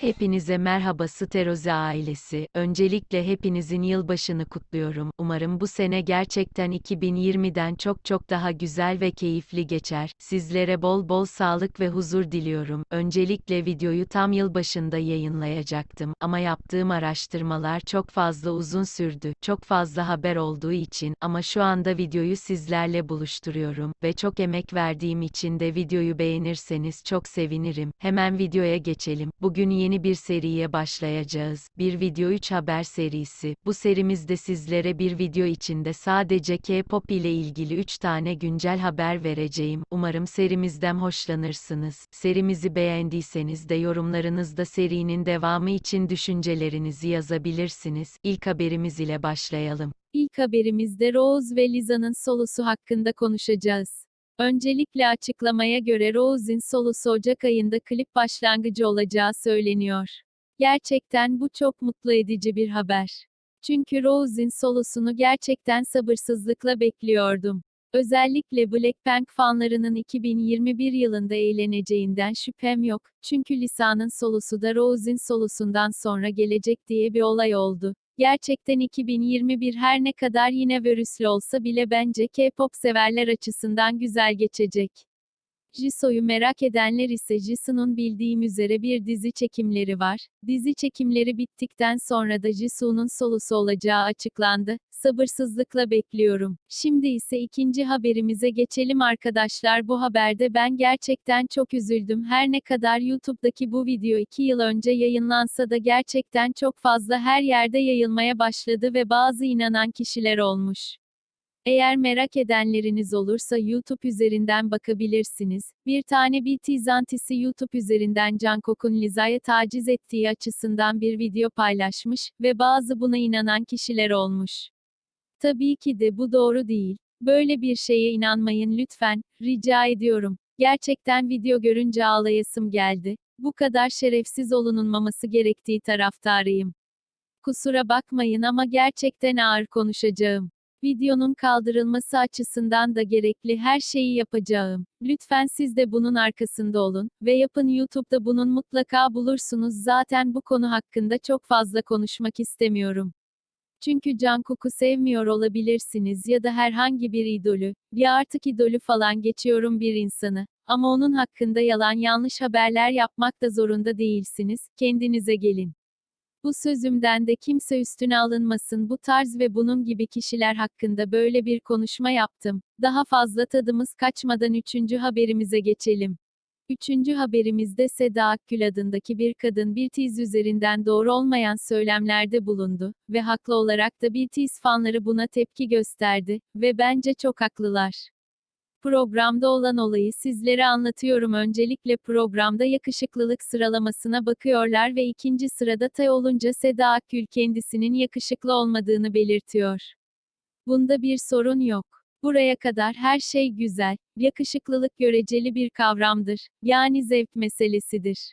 Hepinize merhaba Sterozi ailesi. Öncelikle hepinizin yılbaşını kutluyorum. Umarım bu sene gerçekten 2020'den çok çok daha güzel ve keyifli geçer. Sizlere bol bol sağlık ve huzur diliyorum. Öncelikle videoyu tam yılbaşında yayınlayacaktım ama yaptığım araştırmalar çok fazla uzun sürdü. Çok fazla haber olduğu için ama şu anda videoyu sizlerle buluşturuyorum ve çok emek verdiğim için de videoyu beğenirseniz çok sevinirim. Hemen videoya geçelim. Bugün yeni bir seriye başlayacağız. Bir video 3 haber serisi. Bu serimizde sizlere bir video içinde sadece K-pop ile ilgili 3 tane güncel haber vereceğim. Umarım serimizden hoşlanırsınız. Serimizi beğendiyseniz de yorumlarınızda serinin devamı için düşüncelerinizi yazabilirsiniz. İlk haberimiz ile başlayalım. İlk haberimizde Rose ve Liza'nın solosu hakkında konuşacağız. Öncelikle açıklamaya göre Rose'in solosu Ocak ayında klip başlangıcı olacağı söyleniyor. Gerçekten bu çok mutlu edici bir haber. Çünkü Rose'in solosunu gerçekten sabırsızlıkla bekliyordum. Özellikle Blackpink fanlarının 2021 yılında eğleneceğinden şüphem yok. Çünkü Lisa'nın solosu da Rose'in solosundan sonra gelecek diye bir olay oldu. Gerçekten 2021 her ne kadar yine virüslü olsa bile bence K-pop severler açısından güzel geçecek. Jisoo'yu merak edenler ise Jisoo'nun bildiğim üzere bir dizi çekimleri var. Dizi çekimleri bittikten sonra da Jisoo'nun solusu olacağı açıklandı. Sabırsızlıkla bekliyorum. Şimdi ise ikinci haberimize geçelim arkadaşlar. Bu haberde ben gerçekten çok üzüldüm. Her ne kadar YouTube'daki bu video 2 yıl önce yayınlansa da gerçekten çok fazla her yerde yayılmaya başladı ve bazı inanan kişiler olmuş. Eğer merak edenleriniz olursa YouTube üzerinden bakabilirsiniz. Bir tane BT zantisi YouTube üzerinden Jungkook'un Liza'ya taciz ettiği açısından bir video paylaşmış ve bazı buna inanan kişiler olmuş. Tabii ki de bu doğru değil. Böyle bir şeye inanmayın lütfen, rica ediyorum. Gerçekten video görünce ağlayasım geldi. Bu kadar şerefsiz olunulmaması gerektiği taraftarıyım. Kusura bakmayın ama gerçekten ağır konuşacağım. Videonun kaldırılması açısından da gerekli her şeyi yapacağım. Lütfen siz de bunun arkasında olun ve yapın YouTube'da bunun mutlaka bulursunuz. Zaten bu konu hakkında çok fazla konuşmak istemiyorum. Çünkü Jungkook'u sevmiyor olabilirsiniz ya da herhangi bir idolü, ya artık idolü falan geçiyorum bir insanı. Ama onun hakkında yalan yanlış haberler yapmak da zorunda değilsiniz. Kendinize gelin. Bu sözümden de kimse üstüne alınmasın bu tarz ve bunun gibi kişiler hakkında böyle bir konuşma yaptım. Daha fazla tadımız kaçmadan üçüncü haberimize geçelim. Üçüncü haberimizde Seda Akgül adındaki bir kadın BTS üzerinden doğru olmayan söylemlerde bulundu ve haklı olarak da BTS fanları buna tepki gösterdi ve bence çok haklılar. Programda olan olayı sizlere anlatıyorum. Öncelikle programda yakışıklılık sıralamasına bakıyorlar ve ikinci sırada Tay olunca Seda Akgül kendisinin yakışıklı olmadığını belirtiyor. Bunda bir sorun yok. Buraya kadar her şey güzel. Yakışıklılık göreceli bir kavramdır. Yani zevk meselesidir.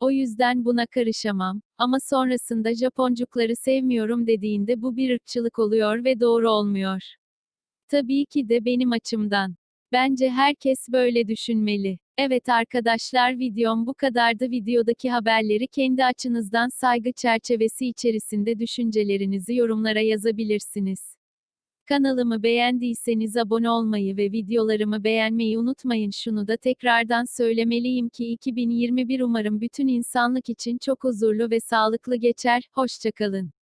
O yüzden buna karışamam. Ama sonrasında Japoncukları sevmiyorum dediğinde bu bir ırkçılık oluyor ve doğru olmuyor. Tabii ki de benim açımdan. Bence herkes böyle düşünmeli. Evet arkadaşlar videom bu kadardı. Videodaki haberleri kendi açınızdan saygı çerçevesi içerisinde düşüncelerinizi yorumlara yazabilirsiniz. Kanalımı beğendiyseniz abone olmayı ve videolarımı beğenmeyi unutmayın. Şunu da tekrardan söylemeliyim ki 2021 umarım bütün insanlık için çok huzurlu ve sağlıklı geçer. Hoşçakalın.